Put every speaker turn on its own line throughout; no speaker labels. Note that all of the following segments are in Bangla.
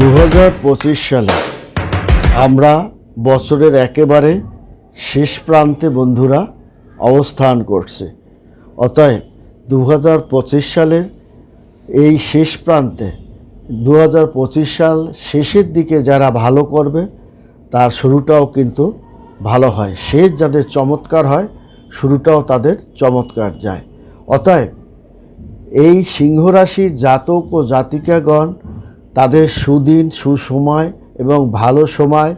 দু হাজার পঁচিশ সালে আমরা বছরের একেবারে শেষ প্রান্তে বন্ধুরা অবস্থান করছে। অতএব দু হাজার পঁচিশ সালের এই শেষ প্রান্তে দু হাজার পঁচিশ সাল শেষের দিকে যারা ভালো করবে, তার শুরুটাও কিন্তু ভালো হয়। শেষ যাদের চমৎকার হয়, শুরুটাও তাদের চমৎকার যায়। অতএব এই সিংহরাশির জাতক ও জাতিকাগণ তাদের সুদিন, সুসময় এবং ভালো সময়,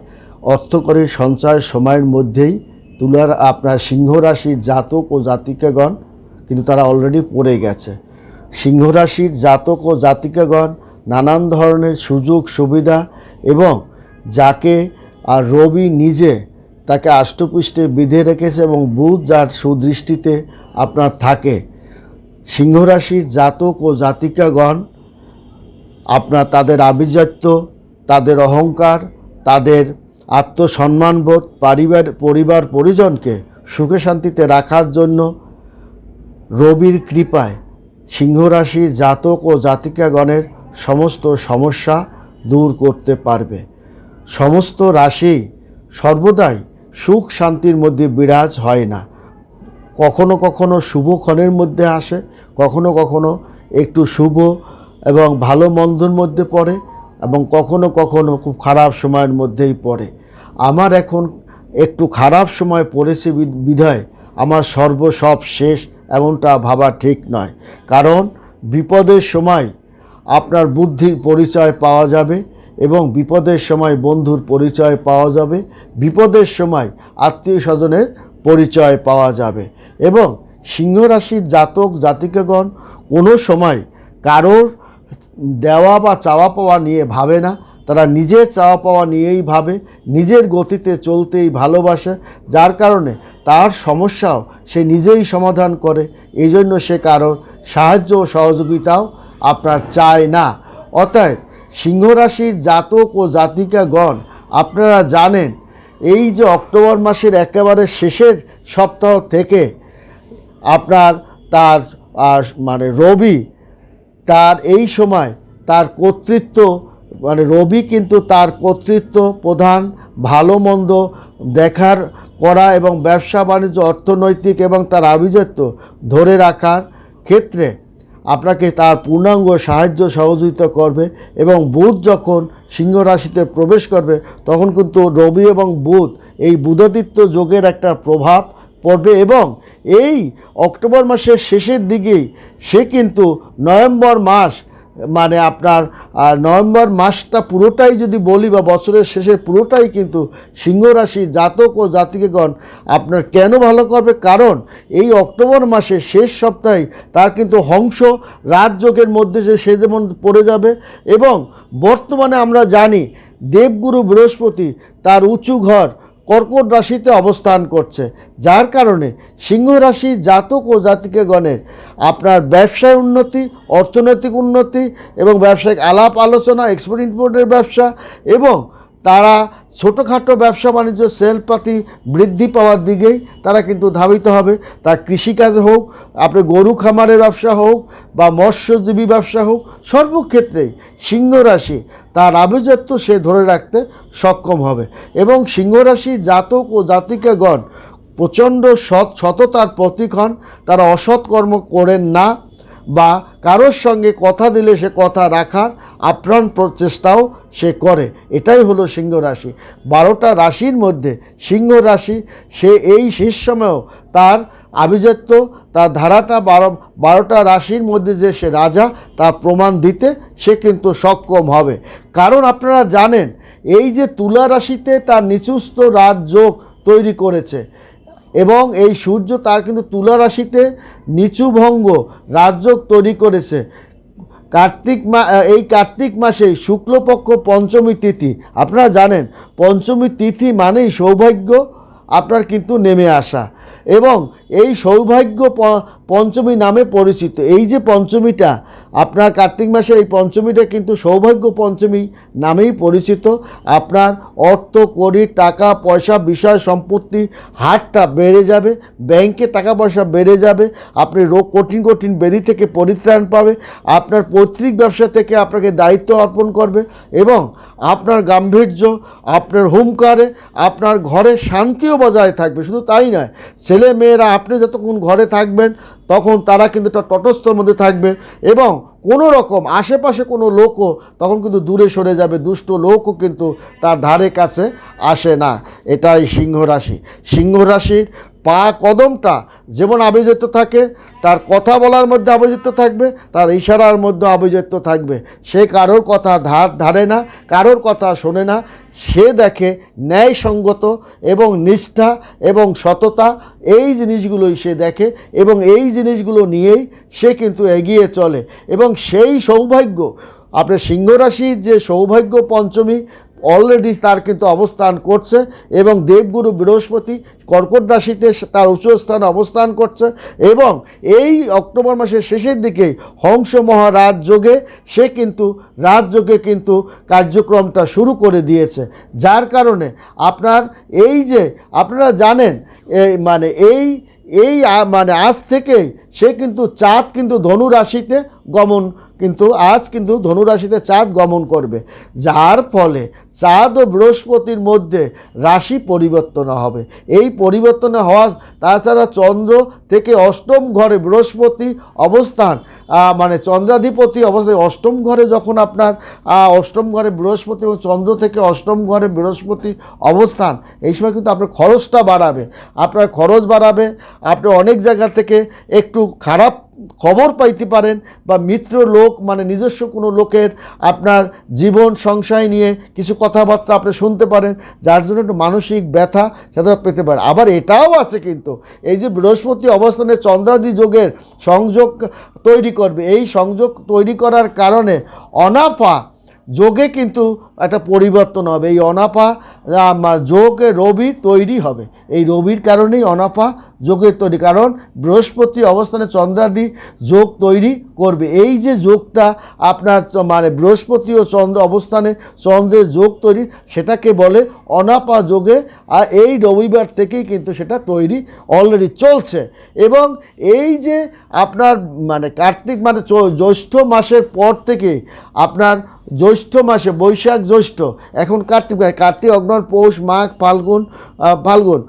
অর্থকরী সঞ্চয় সময়ের মধ্যেই তুলার আপনার সিংহ রাশির জাতক ও জাতিকাগণ, কিন্তু তারা অলরেডি পড়ে গেছে। সিংহ রাশির জাতক ও জাতিকাগণ নানান ধরনের সুযোগ, সুবিধা এবং যাকে আর রবি নিজে তাকে আষ্টপৃষ্ঠে বিধে রেখেছে এবং বুধ যার সুদৃষ্টিতে আপনার থাকে। সিংহরাশির জাতক ও জাতিকাগণ আপনার তাদের আভিজাত্য, তাদের অহংকার, তাদের আত্মসম্মানবোধ, পরিবার পরিবার পরিজনকে সুখে শান্তিতে রাখার জন্য রবির কৃপায় সিংহরাশির জাতক ও জাতিকাগণের সমস্ত সমস্যা দূর করতে পারবে। সমস্ত রাশি সর্বদাই সুখ শান্তির মধ্যে বিরাজ হয় না। কখনো কখনো শুভক্ষণের মধ্যে আসে, কখনো কখনো একটু শুভ এবং ভালো মন্দর মধ্যে পড়ে এবং কখনো কখনো খুব খারাপ সময়ের মধ্যেই পড়ে। আমার এখন একটু খারাপ সময় পড়েছে বিধায় আমার সর্ব সব শেষ এমনটা ভাবা ঠিক নয়। কারণ বিপদের সময় আপনার বুদ্ধির পরিচয় পাওয়া যাবে এবং বিপদের সময় বন্ধুর পরিচয় পাওয়া যাবে। বিপদের সময় আত্মীয় স্বজনের পরিচয় পাওয়া যাবে এবং সিংহ রাশির জাতক জাতিকাগণ কোনো সময় কারোর দেওয়া বা চাওয়া পাওয়া নিয়ে ভাবে না। তারা নিজের চাওয়া পাওয়া নিয়েই ভাবে, নিজের গতিতে চলতেই ভালোবাসে। যার কারণে তার সমস্যাও সে নিজেই সমাধান করে। এই জন্য সে কারোর সাহায্য ও সহযোগিতাও আপনার চায় না। অতএব সিংহরাশির জাতক ও জাতিকাগণ, আপনারা জানেন, এই যে অক্টোবর মাসের একেবারে শেষের সপ্তাহ থেকে আপনার তার মানে রবি তার এই সময় তার কর্তৃত্ব মানে রবি কিন্তু তার কর্তৃত্ব প্রধান, ভালো মন্দ দেখার করা এবং ব্যবসা বাণিজ্য, অর্থনৈতিক এবং তার আভিজাত্য ধরে রাখার ক্ষেত্রে আপনাকে তার পূর্ণাঙ্গ সাহায্য সহযোগিতা করবে এবং বুধ যখন সিংহ রাশিতে প্রবেশ করবে, তখন কিন্তু রবি এবং বুধ এই বুধাদিত্য যোগের একটা প্রভাব পড়বে এবং এই অক্টোবর মাসের শেষের দিকেই সে কিন্তু নভেম্বর মাস মানে আপনার নভেম্বর মাসটা পুরোটাই যদি বলি বা বছরের শেষের পুরোটাই কিন্তু সিংহ রাশি জাতক ও জাতিকেগণ আপনার কেন ভালো করবে? কারণ এই অক্টোবর মাসের শেষ সপ্তাহে তার কিন্তু হংস রাজযোগের মধ্যে যে সে যেমন পড়ে যাবে এবং বর্তমানে আমরা জানি দেবগুরু বৃহস্পতি তার উঁচু ঘর কর্কট রাশিতে অবস্থান করছে, যার কারণে সিংহ রাশি জাতক ও জাতিকাগণের আপনার ব্যবসায় উন্নতি, অর্থনৈতিক উন্নতি এবং ব্যবসায়িক আলাপ আলোচনা এক্সপোর্ট ইম্পোর্টের ব্যবসা এবং তারা ছোটোখাটো ব্যবসা বাণিজ্য, সেলপাতি বৃদ্ধি পাওয়ার দিকেই তারা কিন্তু ধাবিত হবে। তা কৃষিকাজ হোক, আপনি গরু খামারের ব্যবসা হোক বা মৎস্যজীবী ব্যবসা হোক সর্বক্ষেত্রেই সিংহ রাশি তার আভিজাত্য সে ধরে রাখতে সক্ষম হবে। এবং সিংহ রাশি জাতক ও জাতিকাগণ প্রচণ্ড সৎ, সততার প্রতীক হন। তারা অসৎ কর্ম করেন না। বা কারোর সঙ্গে কথা দিলে সে কথা রাখার আপ্রাণ প্রচেষ্টাও সে করে। এটাই হলো সিংহ রাশি। বারোটা রাশির মধ্যে সিংহ রাশি, সে এই শেষ সময়েও তার আভিজাত্য, তার ধারাটা বারো বারোটা রাশির মধ্যে যে সে রাজা, তার প্রমাণ দিতে সে কিন্তু সক্ষম হবে। কারণ আপনারা জানেন, এই যে তুলা রাশিতে তার নিচুস্থ রাজযোগ তৈরি করেছে এবং এই সূর্য তার কিন্তু তুলা রাশিতে নিচু রাজযোগ তৈরি করেছে। কার্তিক মা এই কার্তিক মাসে শুক্লপক্ষ পঞ্চমী তিথি। আপনারা জানেন, পঞ্চমী তিথি মানেই সৌভাগ্য, আপনার কিন্তু নেমে আসা। এবং এই সৌভাগ্য পঞ্চমী নামে পরিচিত। এই যে পঞ্চমীটা, আপনার কার্তিক মাসের এই পঞ্চমীটা কিন্তু সৌভাগ্য পঞ্চমী নামেই পরিচিত। আপনার অর্থ, কড়ি, টাকা, পয়সা, বিষয় সম্পত্তি, হারটা বেড়ে যাবে, ব্যাংকে টাকা পয়সা বেড়ে যাবে, আপনি রোগ কঠিন কঠিন বেদি থেকে পরিত্রাণ পাবে, আপনার পৈতৃক ব্যবসা থেকে আপনাকে দায়িত্ব অর্পণ করবে এবং আপনার গাম্ভীর্য, আপনার হুমকারে আপনার ঘরে শান্তিও বজায় থাকবে। শুধু তাই নয় ছেলে মেয়েরা আপনি যতক্ষণ ঘরে থাকবেন তখন তারা কিন্তু একটা তটস্থর মধ্যে থাকবে এবং কোনো রকম আশেপাশে কোনো লোকও তখন কিন্তু দূরে সরে যাবে, দুষ্ট লোকও কিন্তু তার ধারে কাছে আসে না। এটাই সিংহ রাশি। সিংহ রাশির পা কদমটা যেমন আবেজিত থাকে, তার কথা বলার মধ্যে আবেজিত থাকবে, তার ইশারার মধ্যে আবেজিত থাকবে। সে কারোর কথা ধার ধারে না, কারোর কথা শোনে না। সে দেখে ন্যায়সঙ্গত এবং নিষ্ঠা এবং সততা, এই জিনিসগুলোই সে দেখে এবং এই জিনিসগুলো নিয়েই সে কিন্তু এগিয়ে চলে। এবং সেই সৌভাগ্য, আপনার সিংহ রাশির যে সৌভাগ্য পঞ্চমী অলরেডি তার কিন্তু অবস্থান করছে এবং দেবগুরু বৃহস্পতি কর্কট রাশিতে তার উচ্চ স্থানে অবস্থান করছে এবং এই অক্টোবর মাসের শেষের দিকে হংস মহারাজ যোগে সে কিন্তু রাজযোগে কিন্তু কার্যক্রমটা শুরু করে দিয়েছে। যার কারণে আপনার এই যে আপনারা জানেন মানে এই এই মানে আজ থেকেই সে কিন্তু চাঁদ কিন্তু ধনু রাশিতে গমন কিন্তু আজ কিন্তু ধনু রাশিতে চাঁদ গমন করবে, যার ফলে চাঁদ ও বৃহস্পতির মধ্যে রাশি পরিবর্তন হবে। এই পরিবর্তনে হওয়া, তাছাড়া চন্দ্র থেকে অষ্টম ঘরে বৃহস্পতি অবস্থান মানে চন্দ্রাধিপতি অবস্থান, অষ্টম ঘরে যখন আপনার অষ্টম ঘরে বৃহস্পতি এবং চন্দ্র থেকে অষ্টম ঘরে বৃহস্পতি অবস্থান, এই সময় কিন্তু আপনার খরচটা বাড়াবে। আপনার খরচ বাড়াবে, আপনি অনেক জায়গা থেকে একটু খারাপ খবর পাইতে পারেন বা মিত্র লোক মানে নিজস্ব কোনো লোকের আপনার জীবন সংশয় নিয়ে কিছু কথাবার্তা আপনি শুনতে পারেন, যার জন্য একটু মানসিক ব্যথা সেটা পেতে পারেন। আবার এটাও আছে কিন্তু, এই যে বৃহস্পতি অবস্থানে চন্দ্রাদি যোগের সংযোগ তৈরি করবে, এই সংযোগ তৈরি করার কারণে অনাফা যোগে কিন্তু একটা পরিবর্তন হবে। এই অনাফা যোগে রবি তৈরি হবে। এই রবির কারণেই অনাফা যোগের তৈরি। কারণ বৃহস্পতি অবস্থানে চন্দ্রাদি যোগ তৈরি করবে। এই যে যোগটা আপনার মানে বৃহস্পতি ও চন্দ্র অবস্থানে চন্দ্রের যোগ তৈরি সেটাকে বলে অনাপা যোগে। আর এই রবিবার থেকেই কিন্তু সেটা তৈরি অলরেডি চলছে। এবং এই যে আপনার মানে কার্তিক মানে জ্যৈষ্ঠ মাসের পর থেকে আপনার জ্যৈষ্ঠ মাসে বৈশাখ জ্যৈষ্ঠ এখন কার্তিক মাস, কার্তিক অগ্রহণ পৌষ মাঘ ফাল্গুন ফাল্গুন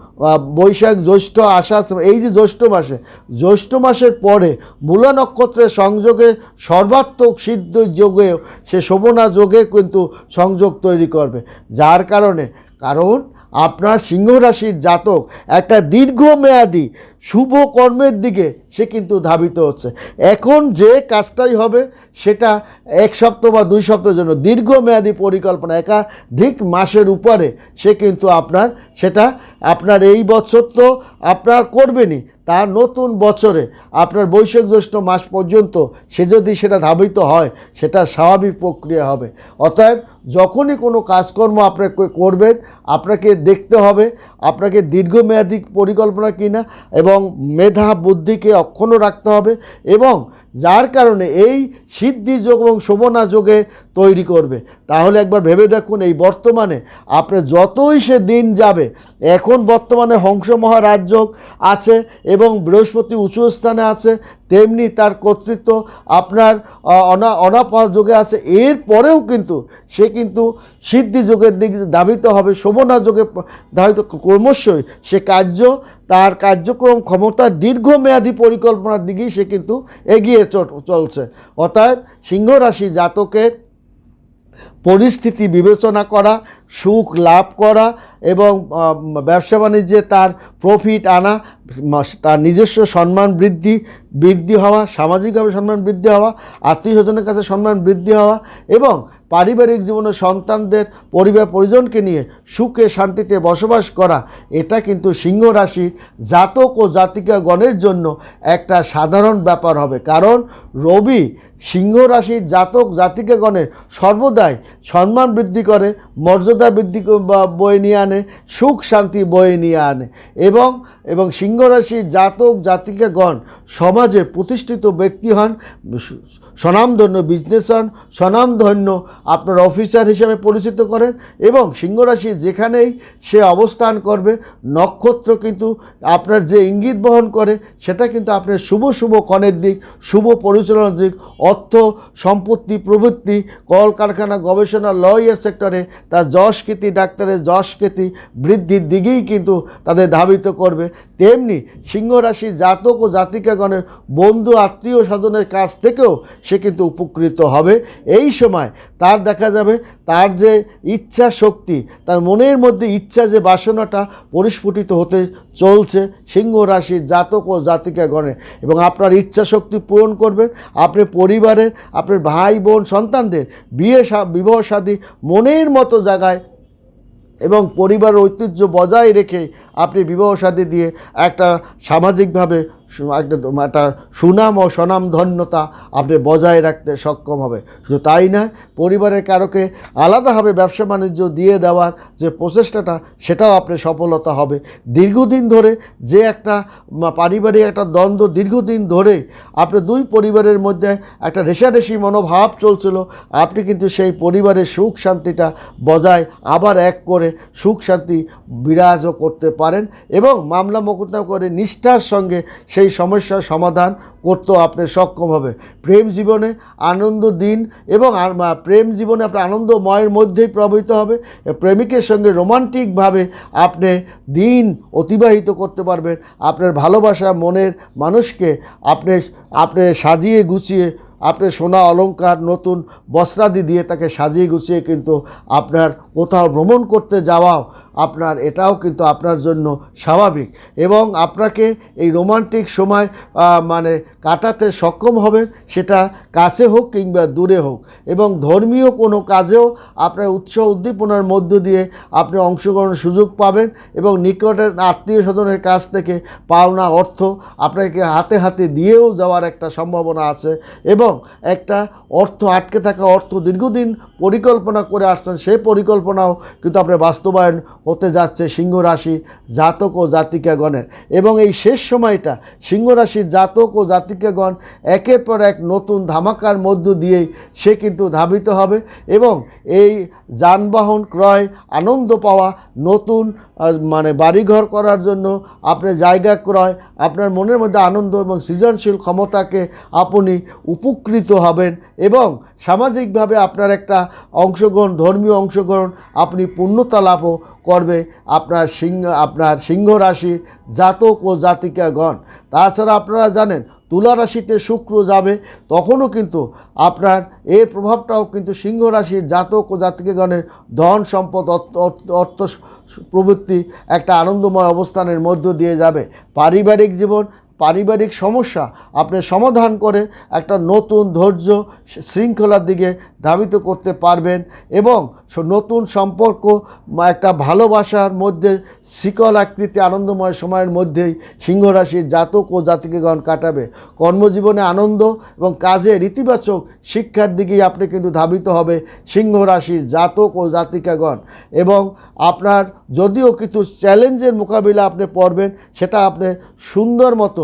বৈশাখ জ্যৈষ্ঠ আষাঢ় এই যে জ্যৈষ্ঠ মাসে, জ্যৈষ্ঠ মাসের পরে মূলা নক্ষত্রের সংযোগে সর্বাত্মক সিদ্ধ যোগে, সে শোভনা যোগে কিন্তু সংযোগ তৈরি করবে। যার কারণে, কারণ আপনার সিংহ রাশির জাতক একটা দীর্ঘমেয়াদী শুভ কর্মের দিকে সে কিন্তু ধাবিত হচ্ছে। এখন যে কাজটাই হবে, সেটা এক সপ্তাহ বা দুই সপ্তাহের জন্য দীর্ঘমেয়াদী পরিকল্পনা, একাধিক মাসের উপরে সে কিন্তু আপনার, সেটা আপনার এই বছর তো আপনার করবেনই তার নতুন বছরে আপনার বৈশাখ জ্যৈষ্ঠ মাস পর্যন্ত সে যদি সেটা ধাবিত হয়, সেটা স্বাভাবিক প্রক্রিয়া হবে। অতএব যখনই কোনো কাজকর্ম আপনার করবেন আপনাকে দেখতে হবে আপনাকে দীর্ঘমেয়াদী পরিকল্পনা কিনা এবং মেধা বুদ্ধিকে অক্ষুণ্ণ রাখতে হবে এবং যার কারণে এই সিদ্ধি যোগ এবং শোভনা যোগে তৈরি করবে। তাহলে একবার ভেবে দেখুন এই বর্তমানে আপনার যতই সে দিন যাবে, এখন বর্তমানে হংস যোগ আছে এবং বৃহস্পতি উঁচু স্থানে আছে, তেমনি তার কর্তৃত্ব আপনার অনা অনাপা যোগে আছে। এর পরেও কিন্তু সে কিন্তু সিদ্ধি যোগের দিক ধাবিত হবে শোভনা যোগে ধারিত ক্রমশই সে কার্য, তার কার্যক্রম ক্ষমতা দীর্ঘমেয়াদী পরিকল্পনার দিকেই সে কিন্তু এগিয়ে চলছে। অর্থাৎ সিংহ রাশি জাতকের পরিস্থিতি বিবেচনা করা, সুখ লাভ করা এবং ব্যবসা বাণিজ্যে তার প্রফিট আনা তার নিজস্ব সম্মান বৃদ্ধি বৃদ্ধি হওয়া, সামাজিকভাবে সম্মান বৃদ্ধি হওয়া আত্মীয় স্বজনের কাছে সম্মান বৃদ্ধি হওয়া এবং পারিবারিক জীবনে সন্তানদের পরিবার পরিজনকে নিয়ে সুখে শান্তিতে বসবাস করা, এটা কিন্তু সিংহ রাশির জাতক ও জাতিকাগণের জন্য একটা সাধারণ ব্যাপার হবে। কারণ রবি সিংহ রাশির জাতক জাতিকাগণের সর্বদাই সম্মান বৃদ্ধি করে মর্যাদা বৃদ্ধি বয়ে নিয়ে আনে, সুখ শান্তি বয়ে নিয়ে আনে এবং এবং সিংহ রাশির জাতক জাতিকাগণ সমাজে প্রতিষ্ঠিত ব্যক্তি হন স্বনামধন্য বিজনেস হন, স্বনামধন্য আপনার অফিসার হিসেবে পরিচিত করেন এবং সিংহ রাশি যেখানেই সে অবস্থান করবে, নক্ষত্র কিন্তু আপনার যে ইঙ্গিত বহন করে সেটা কিন্তু আপনার শুভ শুভ কণের দিক, শুভ পরিচালনার দিক, অর্থ, সম্পত্তি, প্রবৃত্তি, কলকারখানা, গবেষণা ল ইয়ার সেক্টরে তার যশ খ্যাতি ডাক্তারের যশ খ্যাতি বৃদ্ধির দিকেই কিন্তু তাদের ধাবিত করবে। তেমনি সিংহরাশি জাতক ও জাতিকাগণের বন্ধু আত্মীয় স্বজনের কাছ থেকেও সে কিন্তু উপকৃত হবে। এই সময় তার দেখা যাবে, তার যে ইচ্ছা শক্তি, তার মনের মধ্যে ইচ্ছা যে বাসনাটা পরিস্ফুটিত হতে চলছে সিংহ রাশির জাতক ও জাতিকাগণের। এবং আপনার ইচ্ছা শক্তি পূরণ করবেন আপনি পরিবারের, আপনার ভাই, বোন, সন্তানদের বিয়ে বিবাহ শাদী মনের মতো জায়গায় এবং পরিবারের ঐতিহ্য বজায় রেখে আপনি বিবাহ শাদী দিয়ে একটা সামাজিকভাবে একটা সুনাম ও স্বনামধন্যতা আপনি বজায় রাখতে সক্ষম হবে। শুধু তাই নয়, পরিবারের কারোকে আলাদাভাবে ব্যবসা বাণিজ্য দিয়ে দেওয়ার যে প্রচেষ্টাটা, সেটাও আপনি সফলতা হবে। দীর্ঘদিন ধরে যে একটা পারিবারিক একটা দ্বন্দ্ব দীর্ঘদিন ধরে আপনি দুই পরিবারের মধ্যে একটা রেশারেশি মনোভাব চলছিল। আপনি কিন্তু সেই পরিবারের সুখ শান্তিটা বজায় আবার এক করে সুখ শান্তি বিরাজও করতে পারেন এবং মামলা মোকদ্দমা করে নিষ্ঠার সঙ্গে সেই সমস্যার সমাধান করতেও আপনি সক্ষম হবে। প্রেম জীবনে আনন্দ দিন এবং প্রেম জীবনে আপনার আনন্দময়ের মধ্যেই প্রভাবিত হবে। প্রেমিকের সঙ্গে রোমান্টিকভাবে আপনি দিন অতিবাহিত করতে পারবেন। আপনার ভালোবাসা মনের মানুষকে আপনি আপনি সাজিয়ে গুছিয়ে, আপনি সোনা, অলংকার, নতুন বস্ত্রাদি দিয়ে তাকে সাজিয়ে গুছিয়ে কিন্তু আপনার কোথাও ভ্রমণ করতে যাওয়াও আপনার, এটাও কিন্তু আপনার জন্য স্বাভাবিক। এবং আপনাকে এই রোমান্টিক সময় মানে কাটাতে সক্ষম হবেন, সেটা কাছে হোক কিংবা দূরে হোক। এবং ধর্মীয় কোনো কাজেও আপনার উৎসাহ উদ্দীপনার মধ্য দিয়ে আপনি অংশগ্রহণের সুযোগ পাবেন এবং নিকটের আত্মীয় স্বজনের কাছ থেকে পাওনা অর্থ আপনাকে হাতে হাতে দিয়েও যাওয়ার একটা সম্ভাবনা আছে এবং একটা অর্থ, আটকে থাকা অর্থ দীর্ঘদিন পরিকল্পনা করে আসছেন, সেই পরিকল্পনাও কিন্তু আপনার বাস্তবায়ন হতে যাচ্ছে সিংহ রাশি জাতক ও জাতিকাগণের। এবং এই শেষ সময়টা সিংহ রাশির জাতক ও জাতিকাগণ একের পর এক নতুন ধামাকার মধ্য দিয়েই সে কিন্তু ধাবিত হবে এবং এই যানবাহন ক্রয়, আনন্দ পাওয়া, নতুন মানে বাড়িঘর করার জন্য আপনার জায়গা ক্রয়, আপনার মনের মধ্যে আনন্দ এবং সৃজনশীল ক্ষমতাকে আপনি উপকৃত হবেন এবং সামাজিকভাবে আপনার একটা অংশগ্রহণ, ধর্মীয় অংশগ্রহণ আপনি পূর্ণতা লাভও করবে আপনার সিংহ আপনার সিংহ রাশির জাতক ও জাতিকাগণ। তাছাড়া আপনারা জানেন তুলা রাশিতে শুক্র যাবে, তখনও কিন্তু আপনার এর প্রভাবটাও কিন্তু সিংহ রাশির জাতক ও জাতিকাগণের ধন সম্পদ অর্থ প্রবৃত্তি একটা আনন্দময় অবস্থানের মধ্য দিয়ে যাবে। পারিবারিক জীবন পারিবারিক সমস্যা আপনি সমাধান করে একটা নতুন ধৈর্য শৃঙ্খলার দিকে ধাবিত করতে পারবেন এবং নতুন সম্পর্ক একটা ভালোবাসার মধ্যে, শিকল আকৃতি আনন্দময় সময়ের মধ্যেই সিংহ রাশির জাতক ও জাতিকেগণ কাটাবে। কর্মজীবনে আনন্দ এবং কাজে ইতিবাচক শিক্ষার দিকেই আপনি কিন্তু ধাবিত হবে সিংহ রাশির জাতক ও জাতিকাগণ। এবং আপনার যদিও কিছু চ্যালেঞ্জের মোকাবিলা আপনি পড়বেন, সেটা আপনি সুন্দর মতো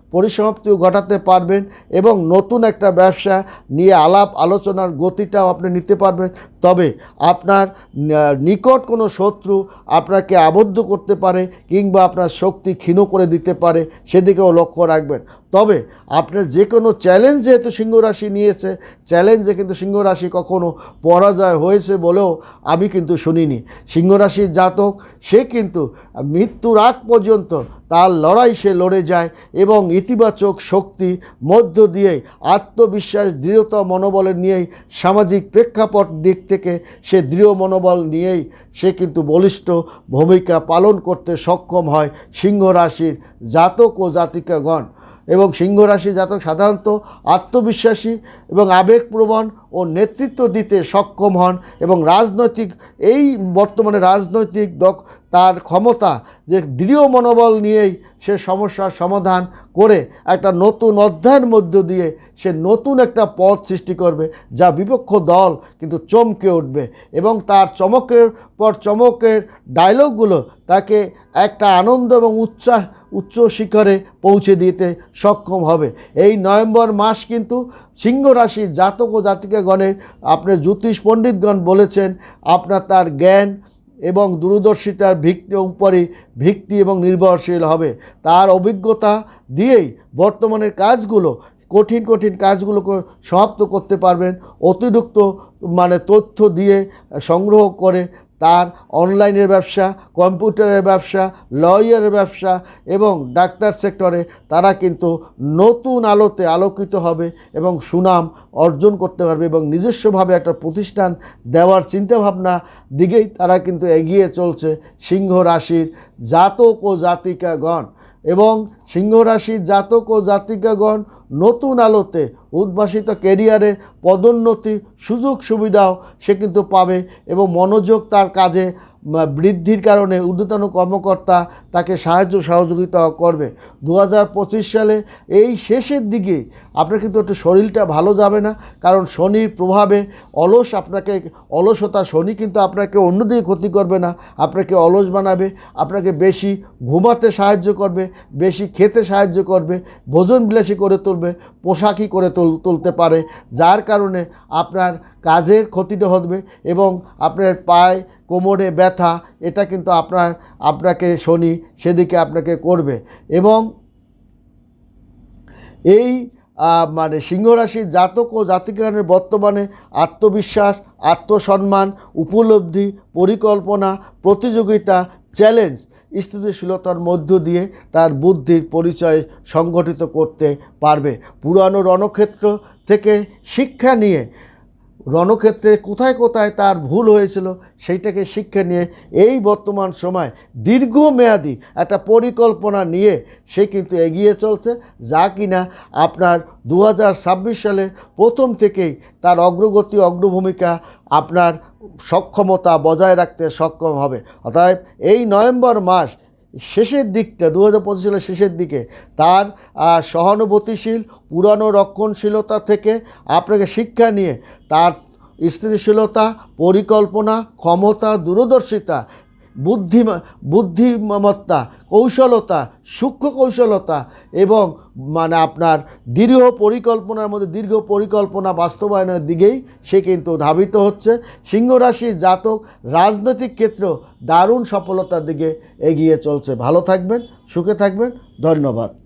পরিসমাপ্তিও ঘটাতে পারবেন এবং নতুন একটা ব্যবসা নিয়ে আলাপ আলোচনার গতিটাও আপনি নিতে পারবেন। তবে আপনার নিকট কোনো শত্রু আপনাকে আবদ্ধ করতে পারে কিংবা আপনার শক্তি ক্ষীণ করে দিতে পারে সেদিকেও লক্ষ্য রাখবেন। তবে আপনার যে কোনো চ্যালেঞ্জ যেহেতু সিংহ রাশি নিয়েছে চ্যালেঞ্জে কিন্তু সিংহ রাশি কখনো পরাজয় হয়েছে বলেও আমি কিন্তু শুনিনি। সিংহ রাশির জাতক, সে কিন্তু মৃত্যুর আগ পর্যন্ত তার লড়াই সে লড়ে যায় এবং ইতিবাচক শক্তি মধ্য দিয়ে আত্মবিশ্বাস, দৃঢ়তা, মনোবলের নিয়েই সামাজিক প্রেক্ষাপট দিক থেকে সে দৃঢ় মনোবল নিয়েই সে কিন্তু বলিষ্ঠ ভূমিকা পালন করতে সক্ষম হয় সিংহ রাশির জাতক ও জাতিকাগণ। এবং সিংহ রাশি জাতক সাধারণত আত্মবিশ্বাসী এবং আবেগপ্রবণ ও নেতৃত্ব দিতে সক্ষম হন এবং রাজনৈতিক, এই বর্তমানে রাজনৈতিক তার ক্ষমতা যে দৃঢ় মনোবল নিয়েই সে সমস্যার সমাধান করে একটা নতুন অধ্যায়ের মধ্য দিয়ে সে নতুন একটা পথ সৃষ্টি করবে যা বিপক্ষ দল কিন্তু চমকে উঠবে এবং তার চমকের পর চমকের ডায়লগগুলো তাকে একটা আনন্দ এবং উচ্ছ্বাস, উচ্চ শিখরে পৌঁছে দিতে সক্ষম হবে। এই নভেম্বর মাস কিন্তু সিংহ রাশির জাতক ও জাতিকাগণের, আপনার জ্যোতিষ পণ্ডিতগণ বলেছেন, আপনার তার জ্ঞান এবং দূরদর্শিতার ভিত্তি উপরে ভিত্তি এবং নির্ভরশীল হবে। তার অভিজ্ঞতা দিয়েই বর্তমানের কাজগুলো, কঠিন কঠিন কাজগুলোকে সমাপ্ত করতে পারবেন। অতিরিক্ত মানে তথ্য দিয়ে সংগ্রহ করে তার অনলাইনের ব্যবসা, কম্পিউটারের ব্যবসা, লয়ারের ব্যবসা এবং ডাক্তার সেক্টরে তারা কিন্তু নতুন আলোতে আলোকিত হবে এবং সুনাম অর্জন করতে পারবে এবং নিজস্বভাবে একটা প্রতিষ্ঠান দেওয়ার চিন্তাভাবনা দিকেই তারা কিন্তু এগিয়ে চলছে সিংহ রাশির জাতক ও জাতিকাগণ। এবং সিংহ রাশির জাতক ও জাতিকাগণ নতুন আলোতে উদ্ভাসিত কেরিয়ারে পদোন্নতি সুযোগ সুবিধাও সে কিন্তু পাবে এবং মনোযোগ তার কাজে বৃদ্ধির কারণে ঊর্ধ্বতন কর্মকর্তা তাকে সাহায্য সহযোগিতা করবে। দু হাজার পঁচিশ সালে এই শেষের দিকে আপনার কিন্তু একটু শরীরটা ভালো যাবে না, কারণ শনির প্রভাবে অলস আপনাকে, অলসতা শনি কিন্তু আপনাকে অন্যদিকে ক্ষতি করবে না। আপনাকে অলস বানাবে, আপনাকে বেশি ঘুমাতে সাহায্য করবে, বেশি খেতে সাহায্য করবে, ভোজন বিলাসী করে তুলবে, পোশাকই করে তুলতে পারে, যার কারণে আপনার কাজের ক্ষতিটা হবে এবং আপনার পায়ে কোমরে ব্যথা, এটা কিন্তু আপনার, আপনাকে শনি সেদিকে আপনাকে করবে। এবং এই মানে সিংহরাশির জাতক ও জাতিকানের বর্তমানে আত্মবিশ্বাস, আত্মসম্মান, উপলব্ধি, পরিকল্পনা, প্রতিযোগিতা, চ্যালেঞ্জ, স্থিতিশীলতার মধ্য দিয়ে তার বুদ্ধির পরিচয় সংগঠিত করতে পারবে। পুরানো রণক্ষেত্র থেকে শিক্ষা নিয়ে রণক্ষেত্রে কোথায় কোথায় তার ভুল হয়েছিল সেইটাকে শিক্ষা নিয়ে এই বর্তমান সময় দীর্ঘমেয়াদী একটা পরিকল্পনা নিয়ে সে কিন্তু এগিয়ে চলছে। যা কিনা আপনার দু হাজার ছাব্বিশ সালে প্রথম থেকেই তার অগ্রগতি, অগ্রভূমিকা আপনার সক্ষমতা বজায় রাখতে সক্ষম হবে। অতএব এই নভেম্বর মাস শেষের দিকটা দু হাজার পঁচিশ সালের শেষের দিকে, তার সহানুভূতিশীল, পুরানো রক্ষণশীলতা থেকে আপনাকে শিক্ষা নিয়ে, তার স্থিতিশীলতা, পরিকল্পনা, ক্ষমতা, দূরদর্শিতা বুদ্ধিমা বুদ্ধিমত্তা, কৌশলতা, সূক্ষ্ম কৌশলতা এবং মানে আপনার দীর্ঘ পরিকল্পনার মধ্যে, দীর্ঘ পরিকল্পনা বাস্তবায়নের দিকেই সে কিন্তু ধাবিত হচ্ছে। সিংহ রাশির জাতক, রাজনৈতিক ক্ষেত্র দারুণ সফলতার দিকে এগিয়ে চলছে। ভালো থাকবেন, সুখে থাকবেন। ধন্যবাদ।